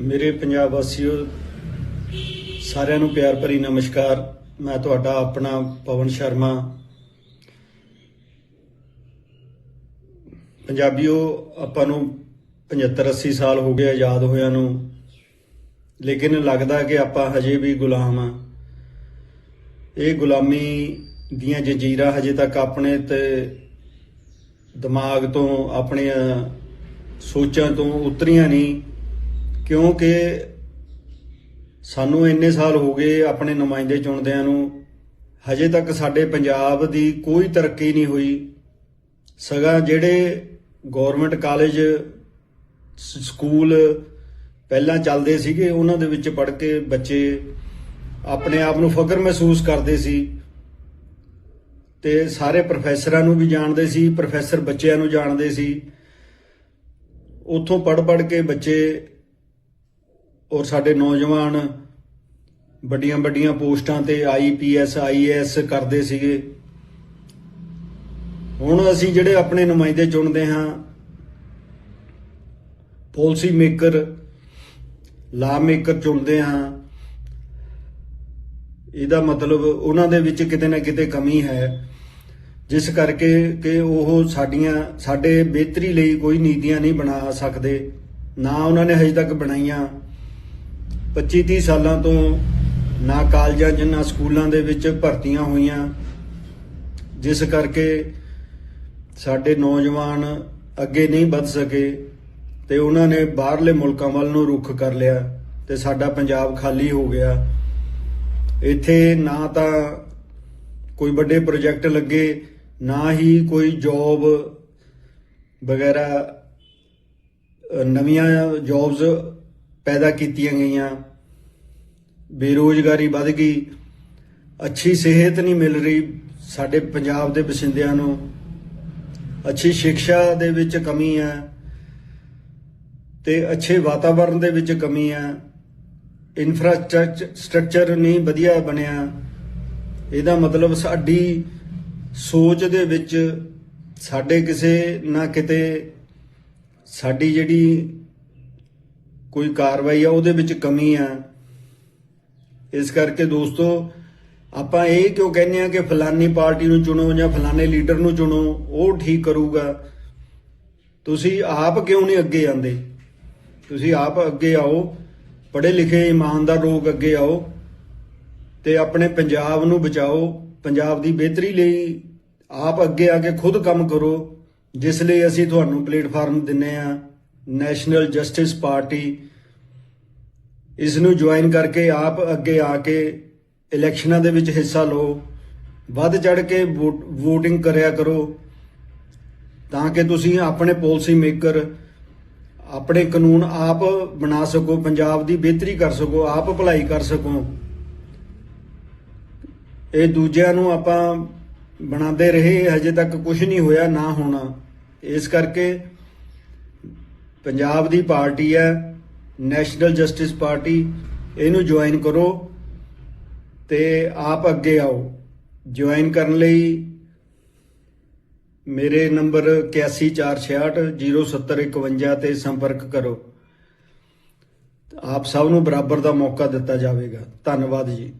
ਮੇਰੇ ਪੰਜਾਬ ਵਾਸੀਓ, ਸਾਰਿਆਂ ਨੂੰ ਪਿਆਰ ਭਰੀ ਨਮਸਕਾਰ। ਮੈਂ ਤੁਹਾਡਾ ਆਪਣਾ ਪਵਨ ਸ਼ਰਮਾ। ਪੰਜਾਬੀਓ, ਆਪਾਂ ਨੂੰ 75 80 ਸਾਲ ਹੋ ਗਏ ਆਜ਼ਾਦ ਹੋਇਆਂ ਨੂੰ। ਲੇਕਿਨ ਲੱਗਦਾ ਕਿ ਆਪਾਂ ਹਜੇ ਵੀ ਗੁਲਾਮ ਆ। ਇਹ ਗੁਲਾਮੀ ਦੀਆਂ ਜੰਜੀਰਾਂ ਹਜੇ ਤੱਕ ਆਪਣੇ ਤੇ ਦਿਮਾਗ ਤੋਂ ਆਪਣੀਆਂ ਸੋਚਾਂ ਤੋਂ ਉਤਰੀਆਂ ਨਹੀਂ। ਕਿਉਂਕਿ ਸਾਨੂੰ ਇੰਨੇ ਸਾਲ ਹੋ ਗਏ ਆਪਣੇ ਨੁਮਾਇੰਦੇ ਚੁਣਦਿਆਂ ਨੂੰ, ਹਜੇ ਤੱਕ ਸਾਡੇ ਪੰਜਾਬ ਦੀ ਕੋਈ ਤਰੱਕੀ ਨਹੀਂ ਹੋਈ। ਸਗਾ ਜਿਹੜੇ ਗਵਰਨਮੈਂਟ ਕਾਲਜ ਸਕੂਲ ਪਹਿਲਾਂ ਚੱਲਦੇ ਸੀਗੇ, ਉਹਨਾਂ ਦੇ ਵਿੱਚ ਪੜ੍ਹ ਕੇ ਬੱਚੇ ਆਪਣੇ ਆਪ ਨੂੰ ਫਖਰ ਮਹਿਸੂਸ ਕਰਦੇ ਸੀ। ਤੇ ਸਾਰੇ ਪ੍ਰੋਫੈਸਰਾਂ ਨੂੰ ਵੀ ਜਾਣਦੇ ਸੀ ਪ੍ਰੋਫੈਸਰ ਬੱਚਿਆਂ ਨੂੰ ਜਾਣਦੇ ਸੀ। ਉੱਥੋਂ ਪੜ੍ਹ ਪੜ੍ਹ ਕੇ ਬੱਚੇ ਔਰ ਸਾਡੇ ਨੌਜਵਾਨ ਵੱਡੀਆਂ ਵੱਡੀਆਂ ਪੋਸਟਾਂ ਤੇ ਆਈਪੀਐਸ ਆਈਏਐਸ ਕਰਦੇ ਸੀਗੇ। ਹੁਣ ਅਸੀਂ ਜਿਹੜੇ ਆਪਣੇ ਨੁਮਾਇੰਦੇ ਚੁਣਦੇ ਹਾਂ, ਪਾਲਿਸੀ ਮੇਕਰ ਲਾ ਮੇਕਰ ਚੁਣਦੇ ਹਾਂ, ਇਹਦਾ ਮਤਲਬ ਉਹਨਾਂ ਦੇ ਵਿੱਚ ਕਿਤੇ ਨਾ ਕਿਤੇ ਕਮੀ ਹੈ। ਜਿਸ ਕਰਕੇ ਕਿ ਉਹ ਸਾਡੀਆਂ, ਸਾਡੇ ਬਿਹਤਰੀ ਲਈ ਕੋਈ ਨੀਤੀਆਂ ਨਹੀਂ ਬਣਾ ਸਕਦੇ, ਨਾ ਉਹਨਾਂ ਨੇ ਹਜੇ ਤੱਕ ਬਣਾਈਆਂ। 25 30 ਸਾਲਾਂ ਤੋਂ ਨਾ ਕਾਲਜਾਂ 'ਚ, ਨਾ ਸਕੂਲਾਂ ਦੇ ਵਿੱਚ ਭਰਤੀਆਂ ਹੋਈਆਂ। ਜਿਸ ਕਰਕੇ ਸਾਡੇ ਨੌਜਵਾਨ ਅੱਗੇ ਨਹੀਂ ਵੱਧ ਸਕੇ ਤੇ ਉਹਨਾਂ ਨੇ ਬਾਹਰਲੇ ਮੁਲਕਾਂ ਵੱਲ ਨੂੰ ਰੁਖ ਕਰ ਲਿਆ ਤੇ ਸਾਡਾ ਪੰਜਾਬ ਖਾਲੀ ਹੋ ਗਿਆ। ਇੱਥੇ ਨਾ ਤਾਂ ਕੋਈ ਵੱਡੇ ਪ੍ਰੋਜੈਕਟ ਲੱਗੇ, ਨਾ ਹੀ ਕੋਈ ਜੌਬ ਵਗੈਰਾ ਨਵੀਆਂ ਜੌਬਸ ਪੈਦਾ ਕੀਤੀਆਂ ਗਈਆਂ। ਬੇਰੋਜ਼ਗਾਰੀ ਵੱਧ ਗਈ। ਅੱਛੀ ਸਿਹਤ ਨਹੀਂ ਮਿਲ ਰਹੀ ਸਾਡੇ ਪੰਜਾਬ ਦੇ ਵਸਿੰਦਿਆਂ ਨੂੰ। ਅੱਛੀ ਸਿੱਖਿਆ ਦੇ ਵਿੱਚ ਕਮੀ ਹੈ ਤੇ ਅੱਛੇ ਵਾਤਾਵਰਣ ਦੇ ਵਿੱਚ ਕਮੀ ਹੈ। ਇਨਫਰਾਸਟ੍ਰਕਚਰ ਨਹੀਂ ਵਧੀਆ ਬਣਿਆ। ਇਹਦਾ ਮਤਲਬ ਸਾਡੀ ਸੋਚ ਦੇ ਵਿੱਚ ਸਾਡੇ ਕਿਸੇ ਨਾ ਕਿਤੇ ਸਾਡੀ ਜਿਹੜੀ ਕੋਈ ਕਾਰਵਾਈ ਆ, ਉਹਦੇ ਵਿੱਚ ਕਮੀ ਆ। ਇਸ ਕਰਕੇ ਦੋਸਤੋ, ਆਪਾਂ ਇਹ ਕਿਉਂ ਕਹਿੰਦੇ ਆ ਕਿ ਫਲਾਨੀ ਪਾਰਟੀ ਨੂੰ ਚੁਣੋ ਜਾਂ ਫਲਾਣੇ ਲੀਡਰ ਨੂੰ ਚੁਣੋ, ਉਹ ਠੀਕ ਕਰੂਗਾ। ਤੁਸੀਂ ਆਪ ਕਿਉਂ ਨਹੀਂ ਅੱਗੇ ਆਂਦੇ ਤੁਸੀਂ ਆਪ ਅੱਗੇ ਆਓ ਪੜ੍ਹੇ ਲਿਖੇ ਇਮਾਨਦਾਰ ਲੋਕ ਅੱਗੇ ਆਓ ਤੇ ਆਪਣੇ ਪੰਜਾਬ ਨੂੰ ਬਚਾਓ। ਪੰਜਾਬ ਦੀ ਬਿਹਤਰੀ ਲਈ ਆਪ ਅੱਗੇ ਆ ਕੇ ਖੁਦ ਕੰਮ ਕਰੋ, ਜਿਸ ਲਈ ਅਸੀਂ ਤੁਹਾਨੂੰ ਪਲੇਟਫਾਰਮ ਦਿੰਨੇ ਆ। ਨੈਸ਼ਨਲ ਜਸਟਿਸ ਪਾਰਟੀ ਇਸ ਨੂੰ ਜੁਆਇਨ ਕਰਕੇ ਆਪ ਅੱਗੇ ਆ ਕੇ ਇਲੈਕਸ਼ਨਾਂ ਦੇ ਵਿੱਚ ਹਿੱਸਾ ਲਓ, ਵੱਧ ਚੜ ਕੇ ਵੋਟ- VOTING ਕਰਿਆ ਕਰੋ, ਤਾਂ ਕਿ ਤੁਸੀਂ ਆਪਣੇ ਪਾਲਿਸੀ ਮੇਕਰ, ਆਪਣੇ ਕਾਨੂੰਨ ਆਪ ਬਣਾ ਸਕੋ, ਪੰਜਾਬ ਦੀ ਬਿਹਤਰੀ ਕਰ ਸਕੋ, ਆਪ ਭਲਾਈ ਕਰ ਸਕੋ। ਇਹ ਦੂਜਿਆਂ ਨੂੰ ਆਪਾਂ ਬਣਾਉਂਦੇ ਰਹੇ, ਹਜੇ ਤੱਕ ਕੁਝ ਨਹੀਂ ਹੋਇਆ, ਨਾ ਹੋਣਾ। ਇਸ ਕਰਕੇ ਪੰਜਾਬ ਦੀ ਪਾਰਟੀ ਹੈ, ਨੈਸ਼ਨਲ ਜਸਟਿਸ ਪਾਰਟੀ, ਇਹਨੂੰ ਜੁਆਇਨ ਕਰੋ ਤੇ ਆਪ ਅੱਗੇ ਆਓ। ਜੁਆਇਨ ਕਰਨ ਲਈ ਮੇਰੇ ਨੰਬਰ 8146607051 ਤੇ ਸੰਪਰਕ ਕਰੋ। ਆਪ ਸਭ ਨੂੰ ਬਰਾਬਰ ਦਾ ਮੌਕਾ ਦਿੱਤਾ ਜਾਵੇਗਾ। ਧੰਨਵਾਦ ਜੀ।